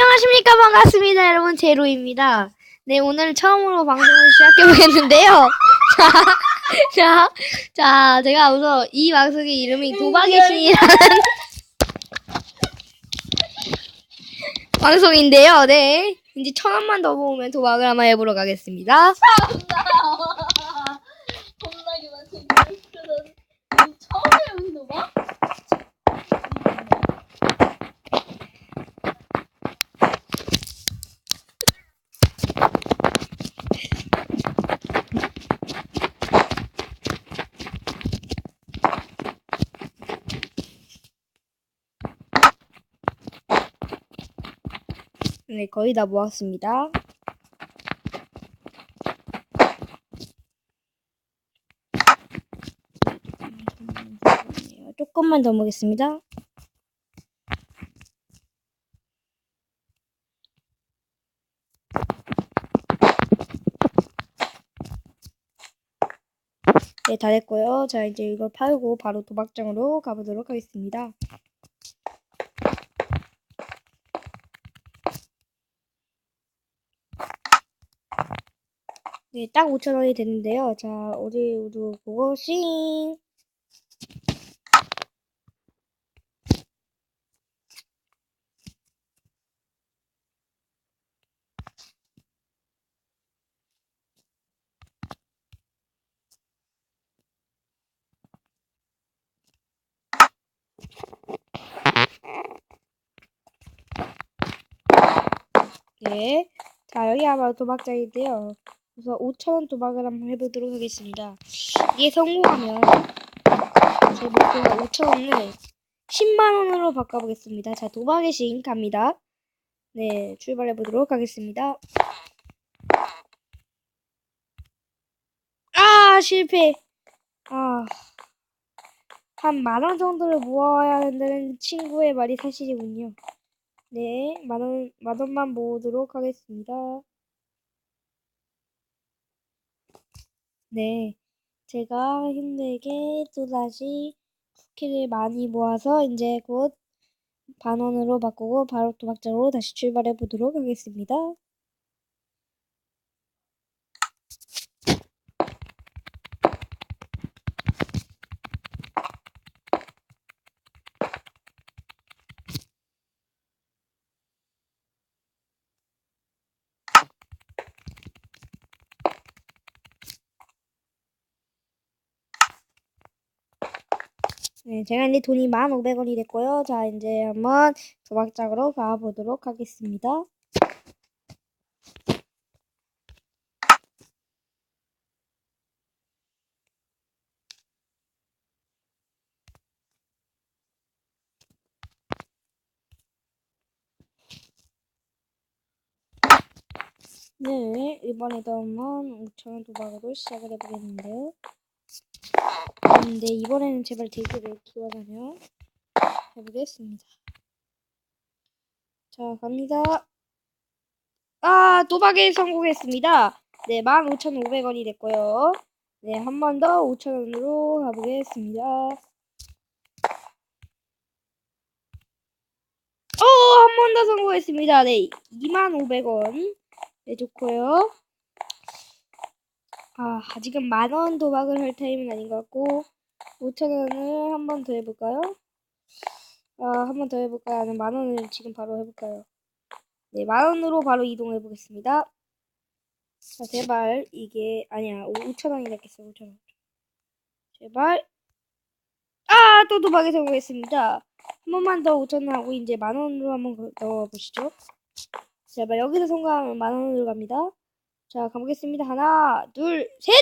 안녕하십니까. 반갑습니다. 여러분 제로입니다. 네 오늘 처음으로 방송을 시작해보겠는데요. 자, 자, 자 제가 우선 이 방송의 이름이 도박의 신이라는 방송인데요. 네 이제 천 원만 더 모으면 도박을 한번 해보러 가겠습니다 겁나게 많지. 그런 처음에 운동 봐? 네 거의 다 모았습니다 조금만 더 모겠습니다 네, 다 됐고요. 자, 이제 이걸 팔고 바로 도박장으로 가보도록 하겠습니다. 네, 딱 5,000원이 됐는데요. 자, 우리 모두 보고 싱! 네. 자, 여기가 바로 도박장인데요. 그래서 5,000원 도박을 한번 해보도록 하겠습니다. 이게 성공하면 제 목표가 5,000원을 10만원으로 바꿔보겠습니다. 자, 도박의 신 갑니다. 네, 출발해보도록 하겠습니다. 아, 실패. 아, 한 만원 정도를 모아야 한다는 친구의 말이 사실이군요. 네, 만 원, 만 원만 모으도록 하겠습니다. 네, 제가 힘들게 또다시 쿠키를 많이 모아서 이제 곧 반 원으로 바꾸고 바로 도박장으로 다시 출발해 보도록 하겠습니다. 네, 제가 이제 돈이 1,500원이 됐고요. 자, 이제 한번 도박장으로 가보도록 하겠습니다. 네, 이번에도 한번 5,000원 도박으로 시작을 해보겠는데요. 음, 네, 이번에는 제발 대기를 기원하며 해보겠습니다. 자, 갑니다. 아, 도박에 성공했습니다. 네, 15,500원이 됐고요. 네, 한 번 더 5,000원으로 가보겠습니다. 오, 한 번 더 성공했습니다. 네, 25,500원. 네, 좋고요. 아, 아직은 만원 도박을 할 타임은 아닌 것 같고, 5천원을 한 번 더 해볼까요? 아, 한 번 더 해볼까요? 아니면 만 원을 지금 바로 해볼까요? 네, 만 원으로 바로 이동해 보겠습니다. 자, 제발, 이게, 아니야, 5천원이 됐겠어, 5천원. 제발. 아, 또 도박에 성공했습니다. 한 번만 더 5천원 하고, 이제 만 원으로 한 번 넣어보시죠. 제발, 여기서 성공하면 만 원으로 갑니다. 자, 가보겠습니다. 하나, 둘, 셋!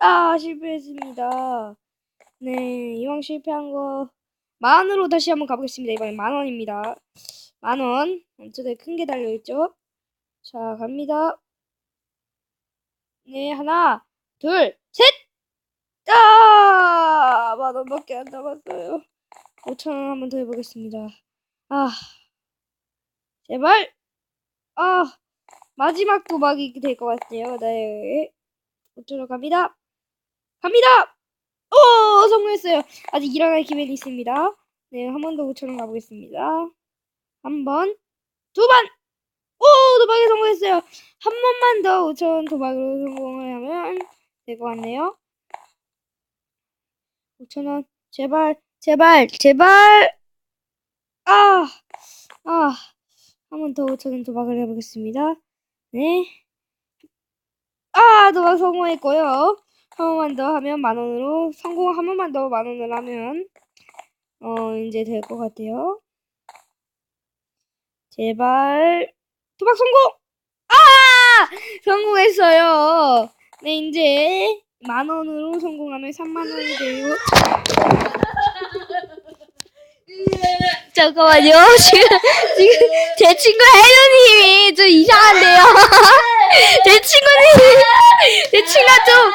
아, 실패했습니다. 네, 이왕 실패한 거, 만원으로 다시 한번 가보겠습니다. 이번엔 만 원입니다. 만 원. 엄청나게 큰 게 달려 있죠? 자, 갑니다. 네, 하나, 둘, 셋! 아! 만 원밖에 안 남았어요. 5천 원 한 번 더 해보겠습니다. 아, 제발! 아, 마지막 도박이 될 것 같아요. 네. 5천 원 갑니다. 갑니다! 오! 성공했어요. 아직 일어날 기회는 있습니다. 네, 한 번 더 5천원 가보겠습니다. 한 번, 두 번! 오! 도박에 성공했어요. 한 번만 더 5천원 도박으로 성공을 하면 될 것 같네요. 5천원. 제발, 제발, 제발! 아! 아! 한 번 더 5천원 도박을 해보겠습니다. 네. 아! 도박 성공했고요. 한 번만 더 하면 만 원으로, 성공 한 번만 더 만 원을 하면, 어, 이제 될 것 같아요. 제발, 도박 성공! 아! 성공했어요. 네, 이제 만 원으로 성공하면 3만 원이 되고. 잠깐만요. 지금, 지금 제 친구 혜연님이 좀 이상한데요. 제 친구님, 제 친구가 좀,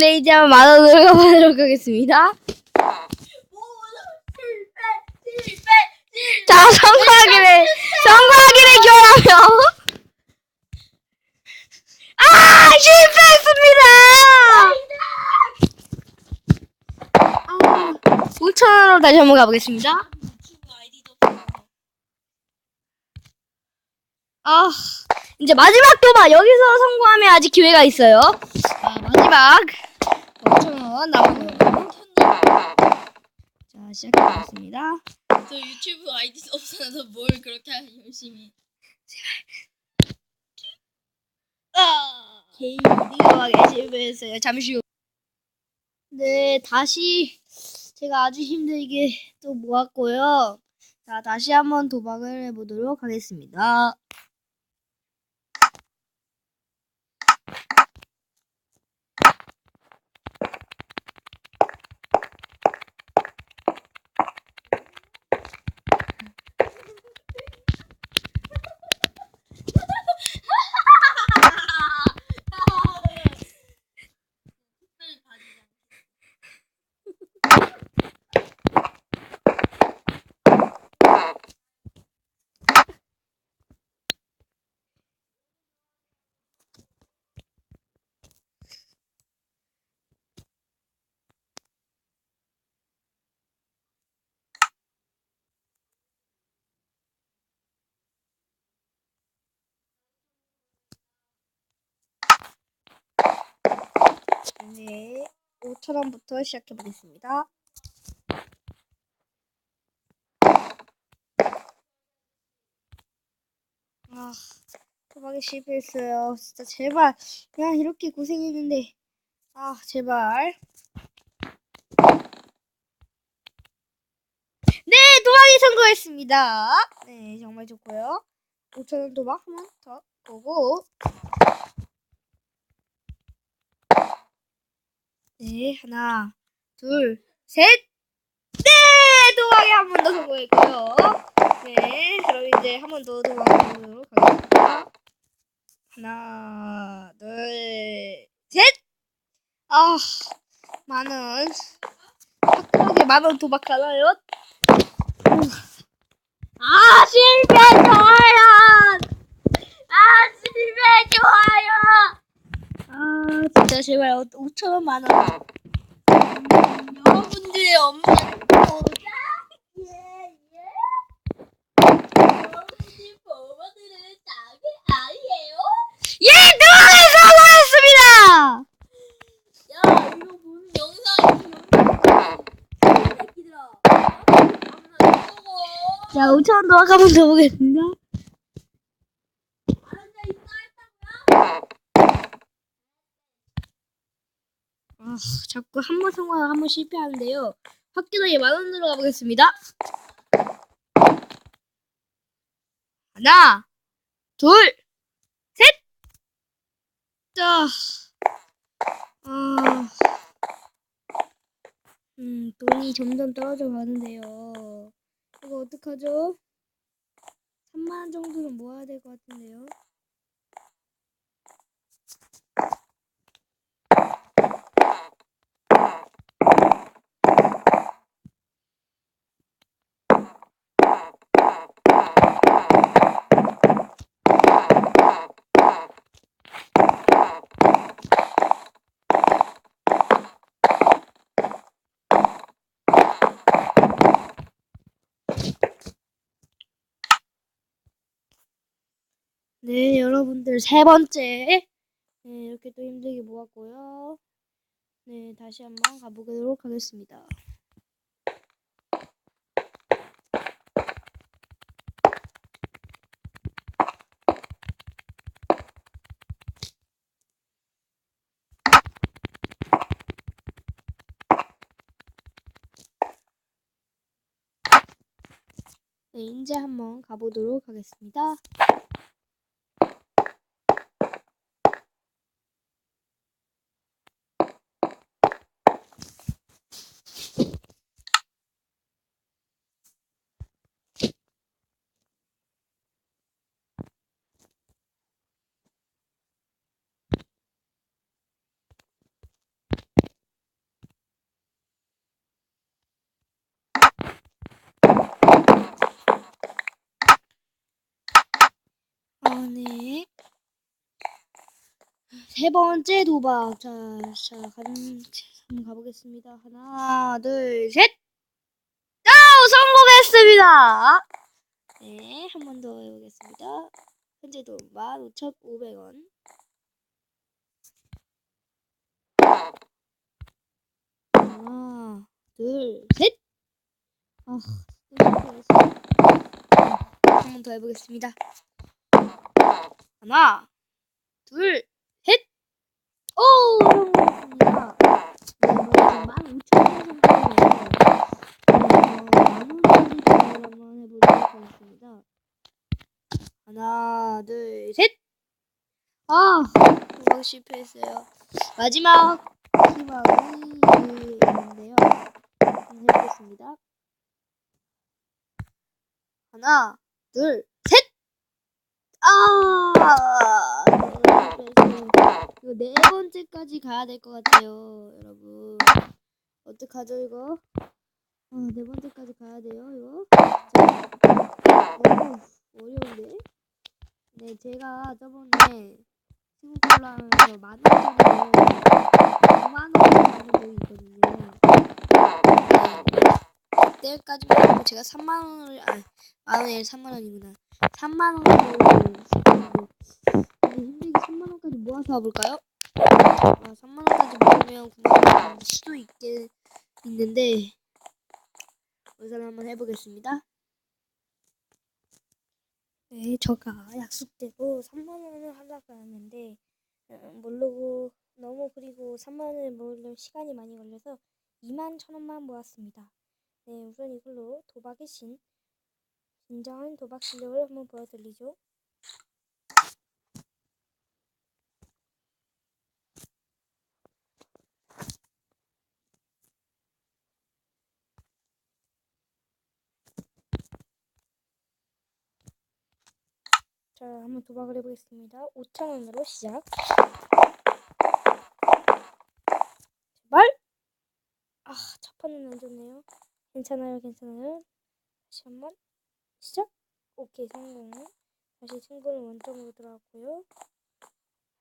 네, 이제 한번 만 원으로 가보도록 하겠습니다. 실패, 실패, 실패. 자, 성공하기를, 성공하기를 기원하며. 아, 실패했습니다! 아, 5천원으로 다시 한번 가보겠습니다. 아, 이제 마지막 도마 여기서 성공하면 아직 기회가 있어요. 자, 마지막 5천원 남은 거. 자, 시작해보겠습니다. 저 유튜브 아이디 없어서 뭘 그렇게 열심히. 아. 개인기가 실패했어요. 잠시 후. 네, 다시 제가 아주 힘들게 또 모았고요. 자, 다시 한번 도박을 해보도록 하겠습니다. 네, 5천원부터 시작해 보겠습니다. 아, 도박에 실패했어요. 진짜 제발, 그냥 이렇게 고생했는데, 아, 제발. 네, 도박이 성공했습니다. 네, 정말 좋고요. 5천원 도박 한번 더 보고. 네, 하나, 둘, 셋! 네! 도박에 한 번 더 성공했고요. 네, 그럼 이제 한 번 더 도박해보도록 하겠습니다. 하나, 둘, 셋! 아, 만원. 확실하게 만원 도박하나요? 아 실패 좋아요. 아 실패 좋아요. 아, 진짜 제발 5천원 만 원. 여러분들의 엄마는 보자. 예 예. 여러분들 보모들은 자기 아이예요. 예, 도박에 성공했습니다! 야 이거 무슨 영상이야? 새끼들아. 아무나 쓰고. 자, 5천원 도박 한번더 보겠습니다. 앉아 있어 했다고요? 아, 자꾸 한 번 성공하고 한 번 실패하는데요. 확실하게 만원 들어가 보겠습니다. 하나, 둘, 셋! 자, 아, 음, 돈이 점점 떨어져 가는데요. 이거 어떡하죠? 3만원 정도는 모아야 될 것 같은데요. 여러분들 세 번째 네, 이렇게 또 힘들게 모았고요. 네, 다시 한번 가보도록 하겠습니다. 네, 이제 한번 가보도록 하겠습니다. 아, 네. 세 번째 도박. 자, 자, 간, 한번 가보겠습니다. 하나, 둘, 셋! 아, 성공했습니다! 네, 한 번 더 해보겠습니다. 현재 돈 15,500원. 하나, 둘, 셋! 아, 한번 더 해보겠습니다. 하나, 둘, 하나, 둘, 셋! 아! 도박 실패했어요. 마지막 희망이 있는데요. 해보겠습니다. 하나, 둘, 셋! 아! 이거 네 번째까지 가야 될 것 같아요, 여러분. 어떡하죠, 이거? 아, 네 번째까지 가야 돼요, 이거. 자, 어우, 어려운데? 네, 제가 저번에 친구들로 하면서 만 원짜리 5만 원 하는 적이 있거든요. 네, 그때까지만 해도 제가 3만 원을, 아, 만 원이 3만 원이구나. 3만 원으로 근데 힘들게 3만 원까지 모아서 와볼까요? 아, 3만 원까지 모으면 궁금할 수도 있게 있는데 우선 한번 해보겠습니다. 네, 제가 약속대로 3만 원을 하려고 했는데 어, 모르고 너무 그리고 3만 원을 모으려면 시간이 많이 걸려서 2만 천 원만 모았습니다. 네, 우선 이걸로 도박의 신 진정한 도박 실력을 한번 보여드리죠. 자, 한번 도박을 해보겠습니다. 5,000원으로 시작. 제발! 아, 첫 판은 안 좋네요. 괜찮아요, 괜찮아요. 다시 한 번 시작. 오케이, 성공. 다시 승부는 원점으로 들어갔고요.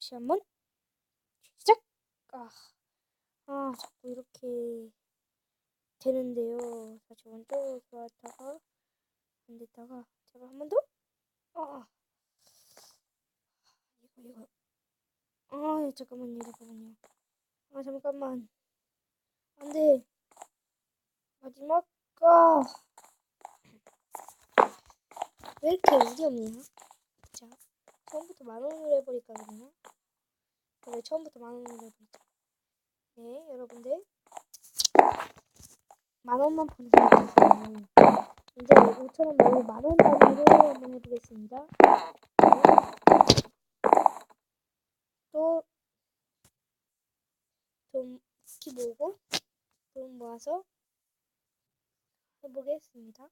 다시 한 번 시작. 아, 아, 자꾸 이렇게 되는데요. 다시 원점으로 들어갔다가 안 됐다가 제발 한번 더. 아, 이거. 아, 잠깐만요, 잠깐만요. 아, 잠깐만. 안 돼. 마지막 가. 왜 이렇게 운이 없냐? 자, 처음부터 만 원으로 해버릴까 그러나? 그래, 처음부터 만 원으로 해버리자. 네, 여러분들. 만 원만 보내주세요. 이제 5천 원 말고 만 원짜리로 한번 해보겠습니다. 네. 또, 돈키 모으고, 돈 모아서 해보겠습니다.